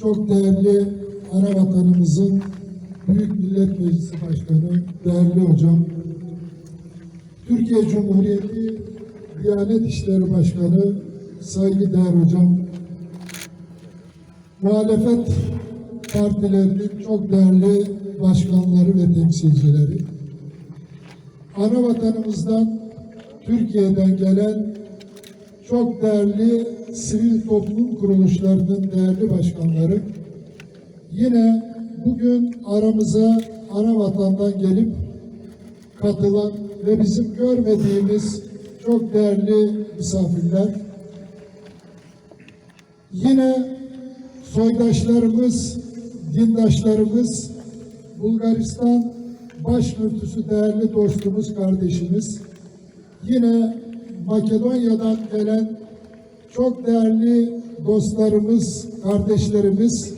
çok değerli ana vatanımızın Büyük Millet Meclisi Başkanı, değerli hocam, Türkiye Cumhuriyeti Diyanet İşleri Başkanı, saygıdeğer hocam, muhalefet partilerinin çok değerli başkanları ve temsilcileri, ana vatanımızdan, Türkiye'den gelen çok değerli sivil toplum kuruluşlarının değerli başkanları, yine bugün aramıza ana vatandan gelip katılan ve bizim görmediğimiz çok değerli misafirler, yine soydaşlarımız, dindaşlarımız, Bulgaristan başmüftüsü değerli dostumuz, kardeşimiz, yine Makedonya'dan gelen çok değerli dostlarımız, kardeşlerimiz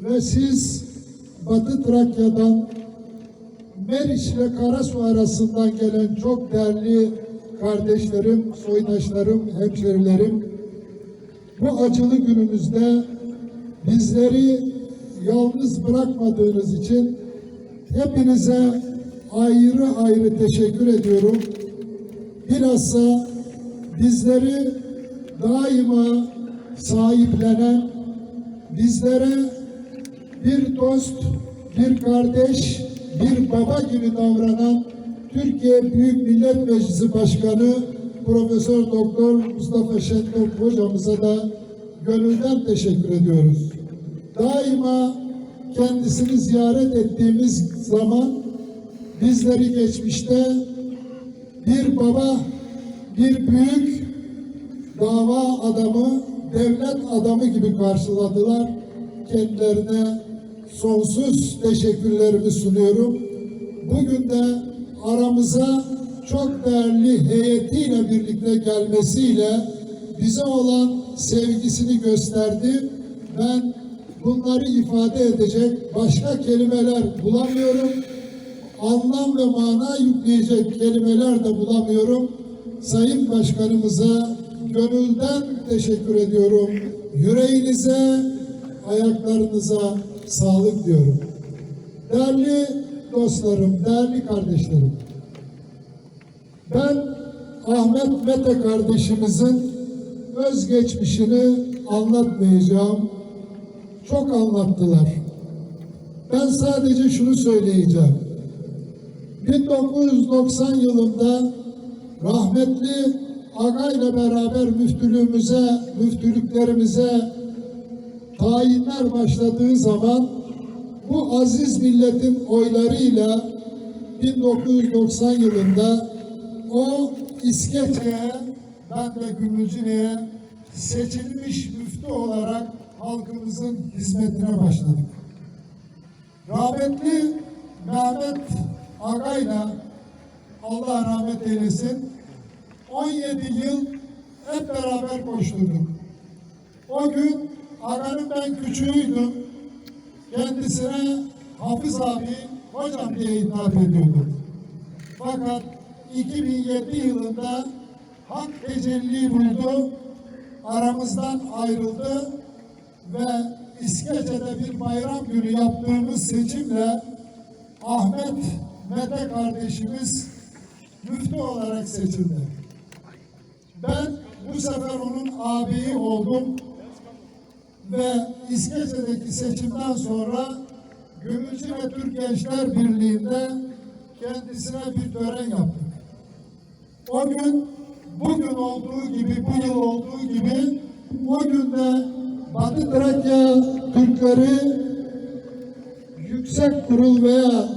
ve siz Batı Trakya'dan Meriç ile Karasu arasından gelen çok değerli kardeşlerim, soydaşlarım, hemşerilerim, bu acılı günümüzde bizleri yalnız bırakmadığınız için hepinize ayrı ayrı teşekkür ediyorum. Bilhassa bizleri daima sahiplenen, bizlere bir dost, bir kardeş, bir baba gibi davranan Türkiye Büyük Millet Meclisi Başkanı Profesör Doktor Mustafa Şentop hocamıza da gönülden teşekkür ediyoruz. Daima kendisini ziyaret ettiğimiz zaman bizleri geçmişte bir baba, bir büyük dava adamı, devlet adamı gibi karşıladılar. Kendilerine sonsuz teşekkürlerimi sunuyorum. Bugün de aramıza çok değerli heyetiyle birlikte gelmesiyle bize olan sevgisini gösterdi. Ben bunları ifade edecek başka kelimeler bulamıyorum. Anlam ve mana yükleyecek kelimeler de bulamıyorum. Sayın Başkanımıza gönülden teşekkür ediyorum. Yüreğinize, ayaklarınıza sağlık diyorum. Değerli dostlarım, değerli kardeşlerim. Ben Ahmet Mete kardeşimizin özgeçmişini anlatmayacağım. Çok anlattılar. Ben sadece şunu söyleyeceğim. 1990 yılında rahmetli Aga'yla beraber müftülüğümüze, müftülüklerimize tayinler başladığı zaman bu aziz milletin oylarıyla 1990 yılında o İskeçe'ye ben de Gümülcüne'ye seçilmiş müftü olarak halkımızın hizmetine başladık. Rahmetli Mehmet Aga'yla Allah rahmet eylesin 17 yıl hep beraber koşturduk. O gün Aga'nın ben küçüğüydüm. Kendisine Hafız abi hocam diye hitap ediyordum. Fakat 2007 yılında hak tecelli buldu. Aramızdan ayrıldı ve İskeçe'de bir bayram günü yaptığımız seçimle Ahmet Mete kardeşimiz müftü olarak seçildi. Ben bu sefer onun abiyi oldum ve İskeçe'deki seçimden sonra Gümülcü ve Türk Gençler Birliği'nde kendisine bir tören yaptık. O gün bugün olduğu gibi, bu yıl olduğu gibi o günde Batı Trakya Türkleri Yüksek Kurul veya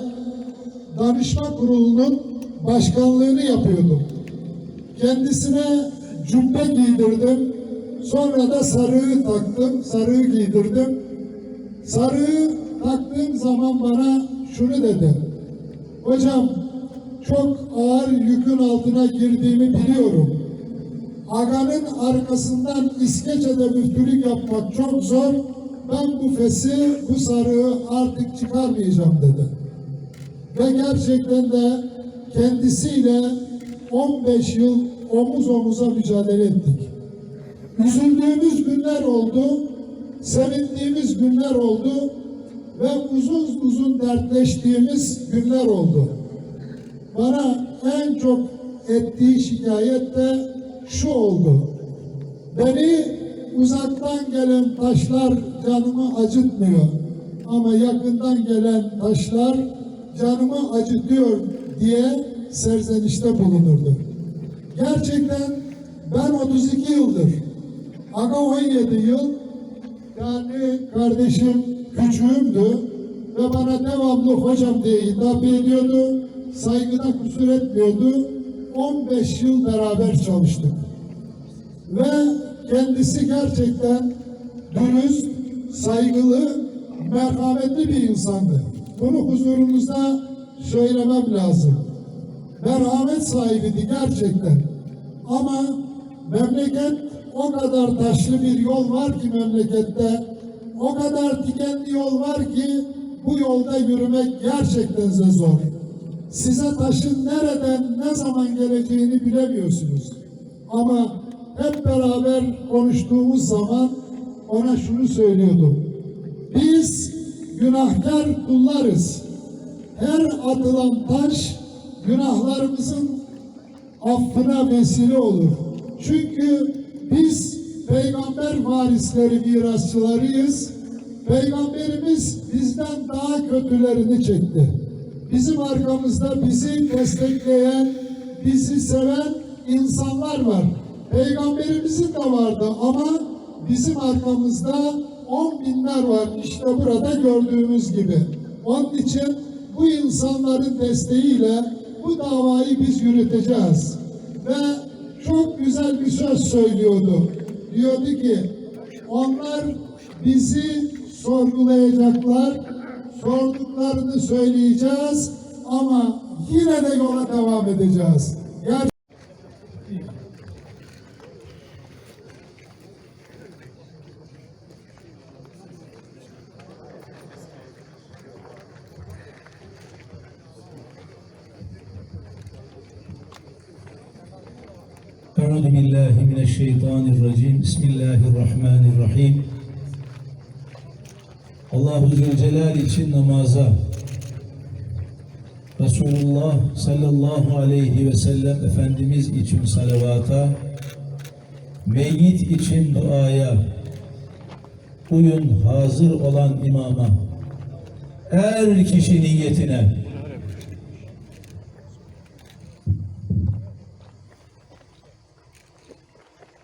Danışma Kurulu'nun başkanlığını yapıyordum. Kendisine cübbe giydirdim. Sonra da sarığı taktım, sarığı giydirdim. Sarığı taktığım zaman bana şunu dedi. Hocam çok ağır yükün altına girdiğimi biliyorum. Aga'nın arkasından İskeçe'de müftülük yapmak çok zor. Ben bu fesi, bu sarığı artık çıkarmayacağım dedi. Ve gerçekten de kendisiyle 15 yıl omuz omuza mücadele ettik. Üzüldüğümüz günler oldu. sevindiğimiz günler oldu ve uzun uzun dertleştiğimiz günler oldu. Bana en çok ettiği şikayet de şu oldu. Beni uzaktan gelen taşlar canımı acıtmıyor. Ama yakından gelen taşlar canımı acıtıyor diye serzenişte bulunurdu. Gerçekten ben 32 yıldır, aga 17 yıl yani kardeşim küçüğümdü ve bana devamlı hocam diye hitap ediyordu. Saygıda kusur etmiyordu. 15 yıl beraber çalıştık. Ve kendisi gerçekten dürüst, saygılı, merhametli bir insandı. Bunu huzurunuzda söylemem lazım. Merhamet sahibiydi gerçekten. Ama memleket o kadar taşlı bir yol var ki memlekette, o kadar dikenli yol var ki bu yolda yürümek gerçekten de zor. Size taşın nereden, ne zaman geleceğini bilemiyorsunuz. Ama hep beraber konuştuğumuz zaman ona şunu söylüyordum. Biz günahkar kullarız. Her atılan taş günahlarımızın affına vesile olur. Çünkü biz peygamber varisleri, mirasçılarıyız. Peygamberimiz bizden daha kötülerini çekti. Bizim arkamızda bizi destekleyen, bizi seven insanlar var. Peygamberimizin de vardı ama bizim arkamızda on binler var. İşte burada gördüğümüz gibi. Onun için bu insanların desteğiyle bu davayı biz yürüteceğiz. Ve çok güzel bir söz söylüyordu. Diyordu ki onlar bizi sorgulayacaklar, sorduklarını söyleyeceğiz ama yine de yola devam edeceğiz. Ger- Euzu billahi mineşşeytanirracim. Bismillahirrahmanirrahim. Allahu Zülcelal için namaza Resulullah sallallahu aleyhi ve sellem Efendimiz için salavata meyyit için duaya uyun hazır olan imama er kişi niyetine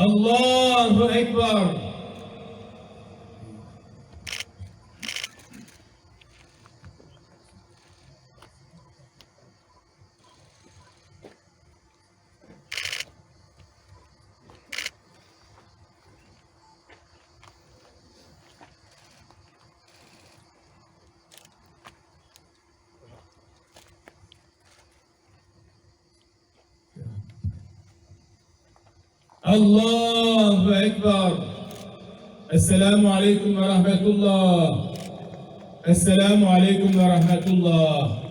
Allahu Ekber. Allahu Ekber. Esselamu Aleyküm ve Rahmetullah. Esselamu Aleyküm ve Rahmetullah.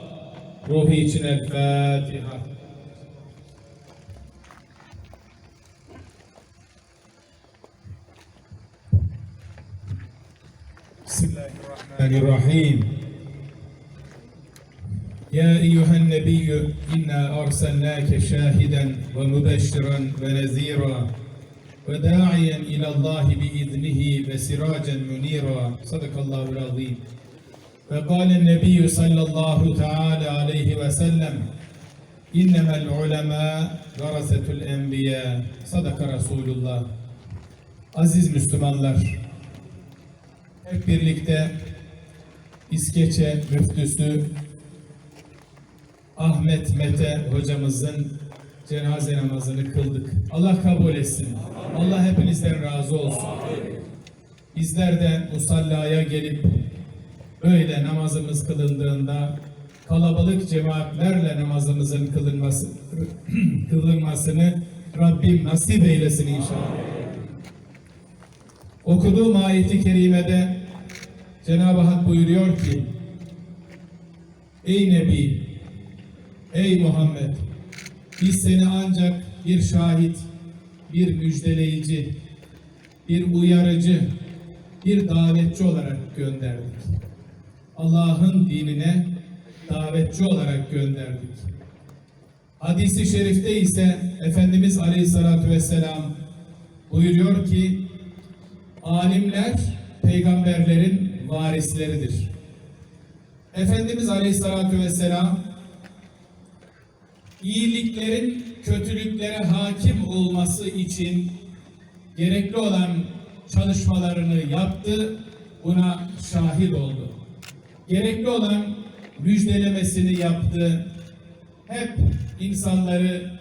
Ruhi için El Fatiha. Bismillahirrahmanirrahim. يا أيها النبي إنا أرسلناك شاهدا ومبشرا ونذيرا وداعيا إلى الله بإذنه وسراجا منيرا صدق الله العظيم وقال النبي صلى الله تعالى عليه وسلم إنما العلماء ورثة الأنبياء صدق رسول الله Aziz Müslümanlar, hep birlikte İskeçe müftüsü Ahmet Mete hocamızın cenaze namazını kıldık. Allah kabul etsin. Allah hepinizden razı olsun. Bizler de musallaya gelip böyle namazımız kılındığında kalabalık cemaatlerle namazımızın kılınması kılınmasını Rabbim nasip eylesin inşallah. Okuduğum ayeti kerimede Cenab-ı Hak buyuruyor ki Ey Nebi, ey Muhammed biz seni ancak bir şahit, bir müjdeleyici, bir uyarıcı, bir davetçi olarak gönderdik. Allah'ın dinine davetçi olarak gönderdik. Hadisi şerifte ise Efendimiz Aleyhisselatü Vesselam buyuruyor ki alimler peygamberlerin varisleridir. Efendimiz Aleyhisselatü Vesselam iyiliklerin kötülüklere hakim olması için gerekli olan çalışmalarını yaptı, buna şahit oldu. Gerekli olan müjdelemesini yaptı. Hep insanları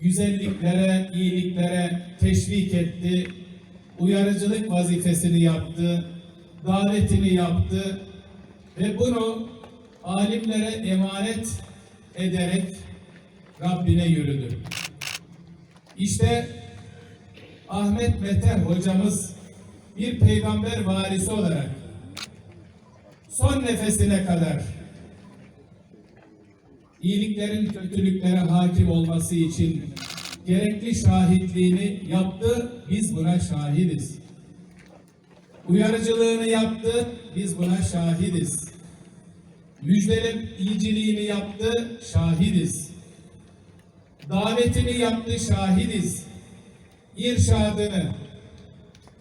güzelliklere, iyiliklere teşvik etti. Uyarıcılık vazifesini yaptı. Davetini yaptı. Ve bunu alimlere emanet ederek Rabbine yürüdü. İşte Ahmet Mete hocamız bir peygamber varisi olarak son nefesine kadar iyiliklerin kötülüklere hakim olması için gerekli şahitliğini yaptı. Biz buna şahidiz. Uyarıcılığını yaptı. Biz buna şahidiz. Müjdeleyiciliğini yaptı. Şahidiz. Davetini yaptı. Şahidiz. İrşadını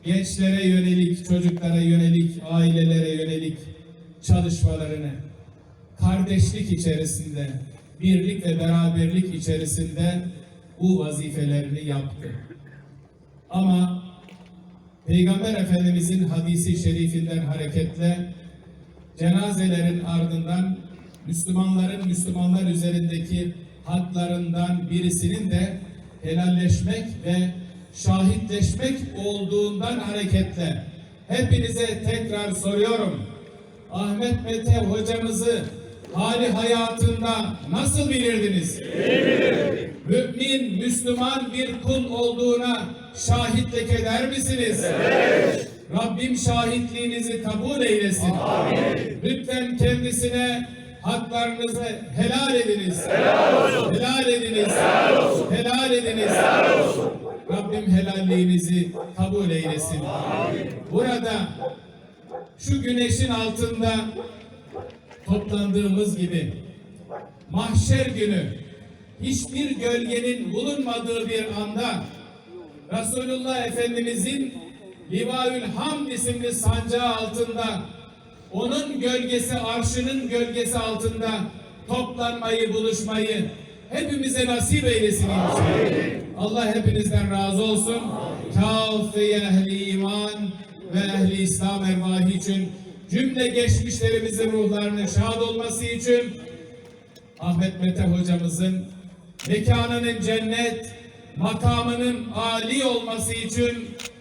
gençlere yönelik, çocuklara yönelik, ailelere yönelik çalışmalarını kardeşlik içerisinde, birlik ve beraberlik içerisinde bu vazifelerini yaptı. Ama Peygamber Efendimizin hadisi şerifinden hareketle cenazelerin ardından Müslümanların Müslümanlar üzerindeki haklarından birisinin de helalleşmek ve şahitleşmek olduğundan hareketle hepinize tekrar soruyorum. Ahmet Mete hocamızı hali hayatında nasıl bilirdiniz? Mümin, Müslüman bir kul olduğuna şahitlik eder misiniz? Evet. Rabbim şahitliğinizi kabul eylesin. Amin. Lütfen kendisine haklarınızı helal ediniz. Helal olsun. Helal ediniz. Helal olsun. Helal ediniz. Helal olsun. Rabbim helalliğinizi kabul eylesin. Amin. Burada şu güneşin altında toplandığımız gibi mahşer günü hiçbir gölgenin bulunmadığı bir anda Resulullah Efendimizin Livaül Hamd isimli sancağı altında onun gölgesi arşının gölgesi altında toplanmayı buluşmayı hepimize nasip eylesin inşallah. Allah hepinizden razı olsun. Kâfi ehli iman ve ehli İslam ervahı için cümle geçmişlerimizin ruhlarının şad olması için Ahmet Mete hocamızın mekanının cennet, makamının âli olması için